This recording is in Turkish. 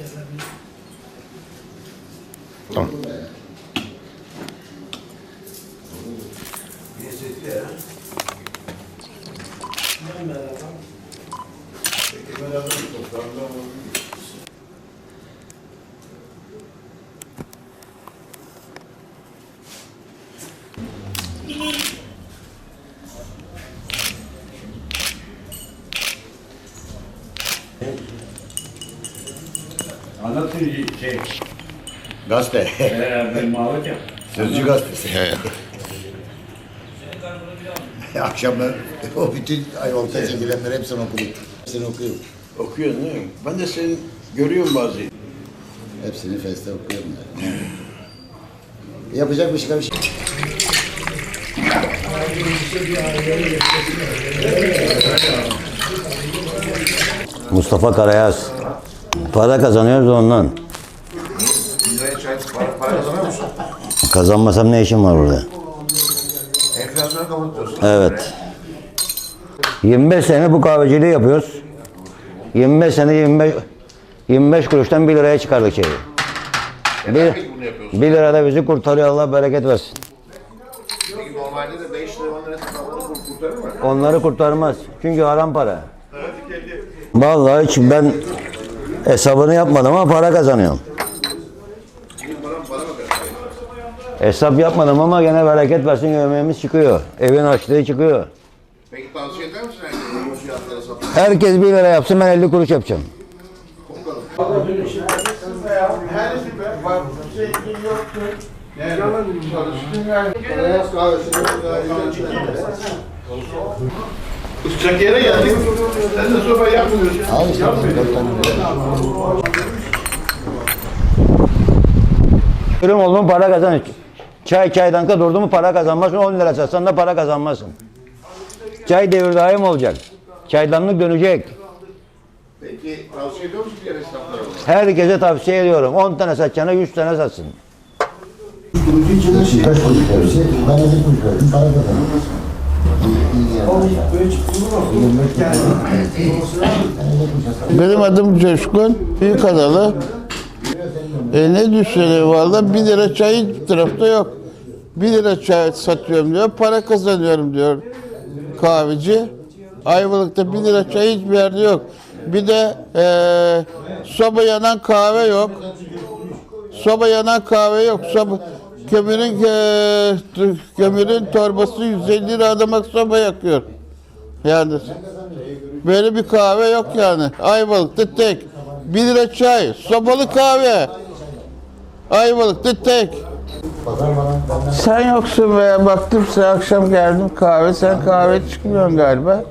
yazabilir. Tamam. Thank you. Anlatın şey. Gazete. Eee ben Mahmut ya. Sözcü gazetesi. Akşam ben o bütün Ayvalık'ta çekilenleri hepsini okudum. Hepsini okuyorum. Okuyorsun değil mi? Ben de seni görüyorum bazı. Hepsini feste okuyorum yani. Yapacak başka bir şey. Mustafa Karayaz. Para kazanıyoruz da ondan. Liraya çay para, para kazanıyor musun? Kazanmasam ne işim var burada? Enflasyonu kapatıyorsun. Evet. 25 sene bu kahveciliği yapıyoruz. 25 sene 25 25 kuruştan 1 liraya çıkardık şeyi. Neden peki bunu yapıyorsun? 1 lira da bizi kurtarıyor Allah bereket versin. Peki normalde de 5 lira 10 lira kafamını kurtarır mı? Onları kurtarmaz. Çünkü haram para. Vallahi hiç ben hesabını yapmadım ama para kazanıyorum. Hesap yapmadım ama gene bereket versin yemeğimiz çıkıyor. Evin açlığı çıkıyor. Peki tavsiye eder misin herkese? Herkes 1 lira yapsın ben 50 kuruş yapacağım. Sıcak yere geldik. Sen de soba yapmıyorsun. Al işte dört oldu mu para kazan. Çay çaydanka durdu mu para kazanmazsın. 10 lira satsan da para kazanmazsın. Çay devir daim olacak. Çaydanlık dönecek. Peki tavsiye ediyor musun diğer esnaflara? Herkese tavsiye ediyorum. 10 tane satacağına 100 tane satsın. Şey. Kaç kuruş hepsi? Ben de bir kuruş verdim. Para kazandım. Benim adım Coşkun Büyükadalı. E ne düşünüyor valla? Bir lira çay hiçbir tarafta yok. Bir lira çay satıyorum diyor, para kazanıyorum diyor kahveci. Ayvalık'ta bir lira çay hiçbir yerde yok. Bir de e, soba yanan kahve yok. Soba yanan kahve yok. Soba, kömürün e, kömürün torbası 150 lira soba yakıyor. Yani Böyle bir kahve yok yani. Ayvalık'ta tek. 1 lira çay, sobalı kahve. Ayvalık'ta tek. Sen yoksun be. Baktım sen akşam geldim kahve. Sen kahve çıkmıyorsun galiba.